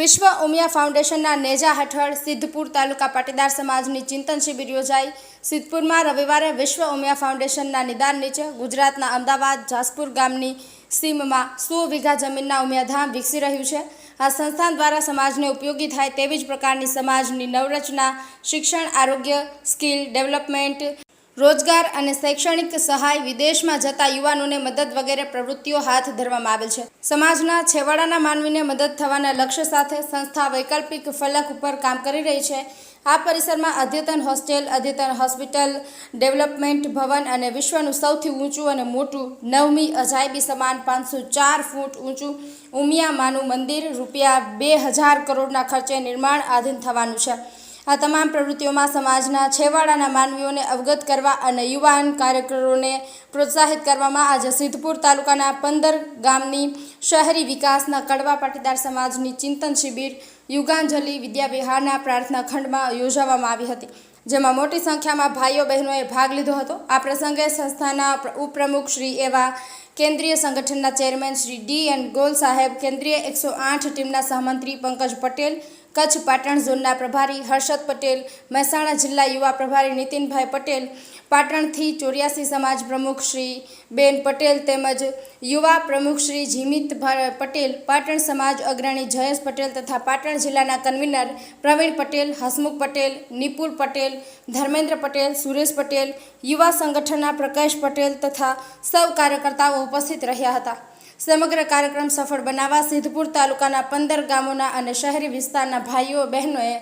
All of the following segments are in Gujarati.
વિશ્વ ઉમિયા ફાઉન્ડેશનના નેજા હેઠળ સિદ્ધપુર તાલુકા પાટીદાર સમાજની ચિંતન શિબિર યોજાઈ. સિદ્ધપુરમાં રવિવારે વિશ્વ ઉમિયા ફાઉન્ડેશનના નિદાન નીચે ગુજરાતના અમદાવાદ, જાસપુર ગામની સીમમાં સો વીઘા જમીનના ઉમિયાધામ વિકસી રહ્યું છે. આ સંસ્થાન દ્વારા સમાજને ઉપયોગી થાય તેવી જ પ્રકારની સમાજની નવરચના, શિક્ષણ, આરોગ્ય, સ્કિલ ડેવલપમેન્ટ રોજગાર અને શૈક્ષણિક સહાય વિદેશમાં જતા યુવાનોને મદદ વગેરે પ્રવૃત્તિઓ હાથ ધરવામાં આવેલ છે. સમાજના છેવાડાના માનવીને મદદ થવાના લક્ષ્ય સાથે સંસ્થા વૈકલ્પિક ફલક ઉપર કામ કરી રહી છે. આ પરિસરમાં અદ્યતન હોસ્ટેલ, અદ્યતન હોસ્પિટલ, ડેવલપમેન્ટ ભવન અને વિશ્વનું સૌથી ઊંચું અને મોટું નવમી અજાયબી સમાન પાંચસો ચાર ફૂટ ઊંચું ઉમિયામાનું મંદિર રૂપિયા બે હજાર કરોડના ખર્ચે નિર્માણ આધીન થવાનું છે. આ તમામ પ્રવૃત્તિઓમાં સમાજના છેવાડાના માનવીઓને અવગત કરવા અને યુવાન કાર્યકરોને પ્રોત્સાહિત કરવામાં આજે સિદ્ધપુર તાલુકાના પંદર ગામની શહેરી વિકાસના કડવા પાટીદાર સમાજની ચિંતન શિબિર યુગાંજલિ વિદ્યાવિહારના પ્રાર્થના ખંડમાં યોજવામાં આવી હતી. જેમાં મોટી સંખ્યામાં ભાઈઓ બહેનોએ ભાગ લીધો હતો. આ પ્રસંગે સંસ્થાના પ્ર- ઉપપ્રમુખ શ્રી એવા કેન્દ્રીય સંગઠનના chairman Shri D N Gol સાહેબ, કેન્દ્રીય એકસો આઠ ટીમના સહમંત્રી પંકજ પટેલ, કચ્છ પાટણ ઝોનના પ્રભારી હર્ષદ પટેલ, મહેસાણા જિલ્લા યુવા પ્રભારી નીતિનભાઈ પટેલ, પાટણથી ચોર્યાસી સમાજ પ્રમુખ શ્રી બેન પટેલ તેમજ યુવા પ્રમુખ શ્રી જીમિત પટેલ, પાટણ સમાજ અગ્રણી જયેશ પટેલ તથા પાટણ જિલ્લાના કન્વીનર પ્રવીણ પટેલ, હસમુખ પટેલ, નિપુલ પટેલ ધર્મેન્દ્ર પટેલ, સુરેશ પટેલ, યુવા સંગઠનના પ્રકાશ પટેલ તથા સૌ કાર્યકર્તાઓ ઉપસ્થિત રહ્યા હતા. સમગ્ર કાર્યક્રમ સફળ બનાવવા સિદ્ધપુર તાલુકાના પંદર ગામોના અને શહેરી વિસ્તારના ભાઈઓ બહેનોએ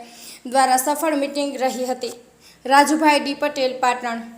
દ્વારા સફળ મિટિંગ રહી હતી. રાજુભાઈ ડી પટેલ, પાટણ.